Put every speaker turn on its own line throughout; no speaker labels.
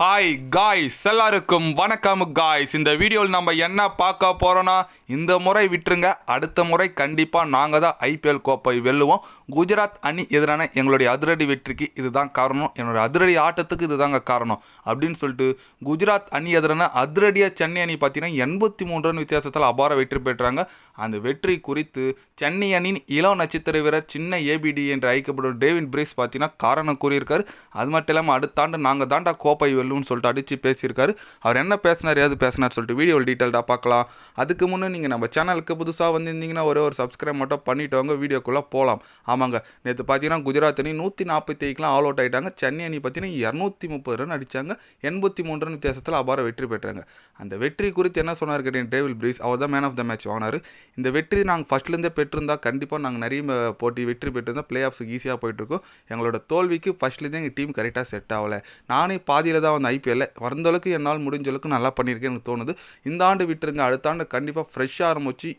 hi guys எல்லாருக்கும் வணக்கம் guys இந்த வீடியோவில் நம்ம என்ன பார்க்க போகிறோன்னா இந்த முறை விட்டுருங்க அடுத்த முறை கண்டிப்பாக நாங்கள் தான் ஐபிஎல் கோப்பை வெல்லுவோம் குஜராத் அணி எதிரான எங்களுடைய அதிரடி வெற்றிக்கு இதுதான் காரணம் என்னுடைய அதிரடி ஆட்டத்துக்கு இதுதாங்க காரணம் அப்படின்னு சொல்லிட்டு குஜராத் அணி எதிரான அதிரடியாக சென்னை அணி பார்த்தீங்கன்னா எண்பத்தி மூன்று ரன் வித்தியாசத்தில் அபார வெற்றி பெற்றாங்க அந்த வெற்றி குறித்து சென்னை அணியின் இளம் நட்சத்திர வீரர் சின்ன ஏபிடி என்று அழைக்கப்படும் டேவின் பிரீஸ் பார்த்தீங்கன்னா காரணம் கூறியிருக்காரு அது மட்டும் இல்லாமல் அடுத்த ஆண்டு நாங்கள் தாண்டா கோப்பை வெல்லுவோம் செல்லுன்னு சொல்லிட்டு அடித்து பேசியிருக்காரு அவர் என்ன பேசினார் ஏது பேசினார் சொல்லிட்டு வீடியோ டீட்டெயில்டாக பார்க்கலாம் அதுக்கு முன்னே நீங்கள் நம்ம சேனலுக்கு புதுசாக வந்திருந்தீங்கன்னா ஒரே ஒரு சப்ஸ்கிரைப் மட்டும் பண்ணிவிட்டு வாங்க வீடியோக்குள்ளே போகலாம் ஆமாங்க நேற்று பார்த்தீங்கன்னா குஜராத் அணி நூற்றி நாற்பத்தி ஐக்கெலாம் ஆல் அவுட் ஆகிட்டாங்க சென்னை அணி பார்த்தீங்கன்னா இரநூத்தி முப்பது ரன் அடித்தாங்க எண்பத்தி மூணு ரன் வித்தியாசத்தில் அபார வெற்றி பெற்றாங்க அந்த வெற்றி குறித்து என்ன சொன்னார் கேட்டீங்க டேவில் பிரீஸ் அவர் தான் மேன் ஆஃப் த மேட்ச் வாங்கினார் இந்த வெற்றி நாங்கள் ஃபஸ்ட்லேருந்தே பெற்றிருந்தா கண்டிப்பாக நாங்கள் நிறைய போட்டி வெற்றி பெற்றிருந்தால் பிளே ஆஃப்ஸுக்கு ஈஸியாக போயிட்டுருக்கோம் எங்களோட தோல்விக்கு ஃபஸ்ட்லேருந்தே எங்கள் டீம் கரெக்டாக செட் ஆகலை நானே பாதியில் தான் வந்து ஐபிஎல்ல வந்த அளவுக்கு என்னால் முடிஞ்ச அளவுக்கு நல்லா பண்ணியிருக்கேன் எனக்கு தோணுது இந்த ஆண்டு விட்டுருங்க அடுத்த ஆண்டு கண்டிப்பாக ஃப்ரெஷ்ஷாக ஆரம்பிச்சு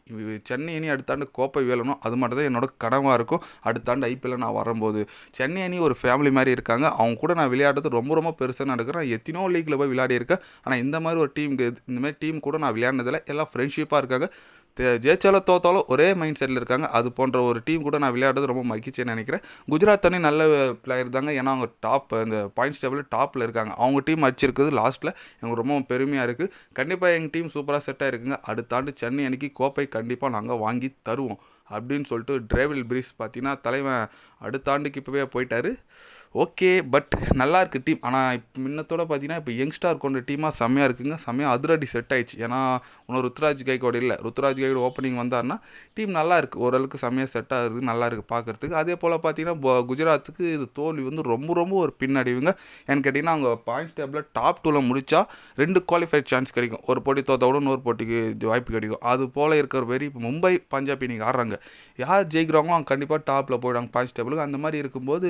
சென்னை அணி அடுத்த ஆண்டு கோப்பை வேலணும் அது மட்டும் தான் என்னோட கனவாக இருக்கும் அடுத்த ஆண்டு ஐபிஎல்ல நான் வரும்போது சென்னை அணி ஒரு ஃபேமிலி மாதிரி இருக்காங்க அவங்க கூட நான் விளையாடுறது ரொம்ப ரொம்ப பெருசாக நடக்கிறேன் எத்தனோ லீக்கில் போய் விளையாடியிருக்கேன் ஆனால் இந்த மாதிரி ஒரு டீமுக்கு இந்தமாதிரி டீம் கூட நான் விளையாடினதில் எல்லாம் ஃப்ரெண்ட்ஷிப்பாக இருக்காங்க ஜெயிச்சாலும் தோத்தாலும் ஒரே மைண்ட் செட்டில் இருக்காங்க அது போன்ற ஒரு டீம் கூட நான் விளையாடுறது ரொம்ப மகிழ்ச்சியாக நினைக்கிறேன் குஜராத் தண்ணி நல்ல பிளேயர் தாங்க ஏன்னா அவங்க டாப் அந்த பாயிண்ட்ஸ் டேபிள் டாப்பில் இருக்காங்க அவங்க டீம் அடிச்சிருக்குது லாஸ்ட்டில் எனக்கு ரொம்ப பெருமையாக இருக்குது கண்டிப்பாக எங்கள் டீம் சூப்பராக செட்டாக இருக்குங்க அடுத்த ஆண்டு சென்னை அன்னைக்கு கோப்பை கண்டிப்பாக நாங்கள் வாங்கி தருவோம் அப்படின்னு சொல்லிட்டு டிரைவில் பிரீஸ் பார்த்தீங்கன்னா தலைவன் அடுத்த ஆண்டுக்கு இப்போவே போயிட்டார் ஓகே பட் நல்லா இருக்குது டீம் ஆனால் இப்போ முன்னத்தோட பார்த்தீங்கன்னா இப்போ யங்ஸ்டார் கொண்ட டீமாக செம்மையாக இருக்குங்க செம்மையாக அதிரடி செட் ஆயிடுச்சு ஏன்னா இன்னொரு ருத்ராஜ் கைக்கோடு இல்லை ருத்ராஜ் கைக்கோடு ஓப்பனிங் வந்தார்னா டீம் நல்லா இருக்குது ஓரளவுக்கு செம்மையாக செட் ஆகுது நல்லா இருக்குது பார்க்குறதுக்கு அதே போல் பார்த்தீங்கன்னா குஜராத்துக்கு இது தோல்வி வந்து ரொம்ப ரொம்ப ஒரு பின்னடைவுங்க ஏன்னு கேட்டிங்கன்னா அவங்க பாயிண்ட்ஸ் டேபிளில் டாப் டூவில் முடித்தா ரெண்டு குவாலிஃபைட் சான்ஸ் கிடைக்கும் ஒரு போட்டி தோத்தோட இன்னொரு போட்டிக்கு வாய்ப்பு கிடைக்கும் அது போல் இருக்கிற பேர் இப்போ மும்பை பஞ்சாப் இன்னைக்கு ஆடுறாங்க யார் ஜெயிக்கிறாங்களோ அவங்க கண்டிப்பாக டாப்பில் போயிடுவாங்க பாயிண்ட்ஸ் டேபிளுக்கு அந்த மாதிரி இருக்கும்போது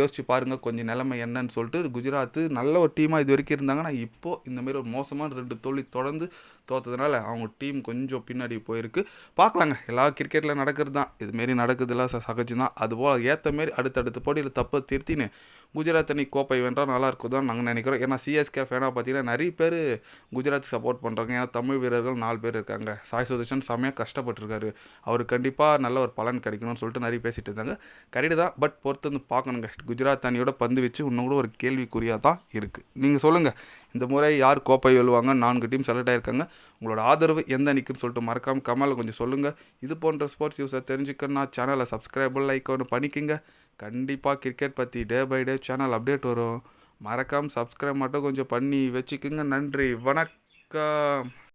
யோசிச்சு யோசிச்சு பாருங்கள் கொஞ்சம் நிலைமை என்னன்னு சொல்லிட்டு குஜராத் நல்ல ஒரு டீமாக இது வரைக்கும் இருந்தாங்கன்னா இப்போது இந்தமாரி ஒரு மோசமான ரெண்டு தோல்வி தொடர்ந்து தோற்றதுனால அவங்க டீம் கொஞ்சம் பின்னாடி போயிருக்கு பார்க்கலாங்க எல்லா கிரிக்கெட்டில் நடக்கிறது தான் இதுமாரி நடக்குதுலாம் சகஜம் தான் அதுபோல் ஏற்ற மாரி அடுத்தடுத்த போட்டியில் தப்பை திருத்தின்னு குஜராத் அணி கோப்பை வென்றால் நல்லா இருக்கும் தான் நாங்கள் நினைக்கிறோம் ஏன்னா சிஎஸ்கே ஃபேனாக பார்த்தீங்கன்னா நிறைய பேர் குஜராத் சப்போர்ட் பண்ணுறாங்க ஏன்னா தமிழ் வீரர்கள் நாலு பேர் இருக்காங்க சாய் சுதர்ஷன் செம்மையாக கஷ்டப்பட்டுருக்காரு அவர் கண்டிப்பாக நல்ல ஒரு பலன் கிடைக்கணும்னு சொல்லிட்டு நிறைய பேசிகிட்டு இருந்தாங்க கரெக்டு தான் பட் பொறுத்து வந்து பார்க்கணுங்க குஜராத் குஜராத் அணியோட பந்து வச்சு இன்னும் கூட ஒரு கேள்விக்குறியாக தான் இருக்குது நீங்கள் சொல்லுங்கள் இந்த முறை யார் கோப்பை வெல்லுவாங்க நான்கு டீம் செலக்ட் ஆகிருக்காங்க உங்களோட ஆதரவு எந்த அணிக்குன்னு சொல்லிட்டு மறக்காமல் கமலை கொஞ்சம் சொல்லுங்கள் இது போன்ற ஸ்போர்ட்ஸ் நியூஸை தெரிஞ்சுக்கணும்னா சேனலை சப்ஸ்கிரைபர் லைக் ஒன்று பண்ணிக்கிங்க கண்டிப்பாக கிரிக்கெட் பற்றி day by day channel update வரும் மறக்காமல் சப்ஸ்கிரைப் மட்டும் கொஞ்சம் பண்ணி வச்சுக்கோங்க நன்றி வணக்கம்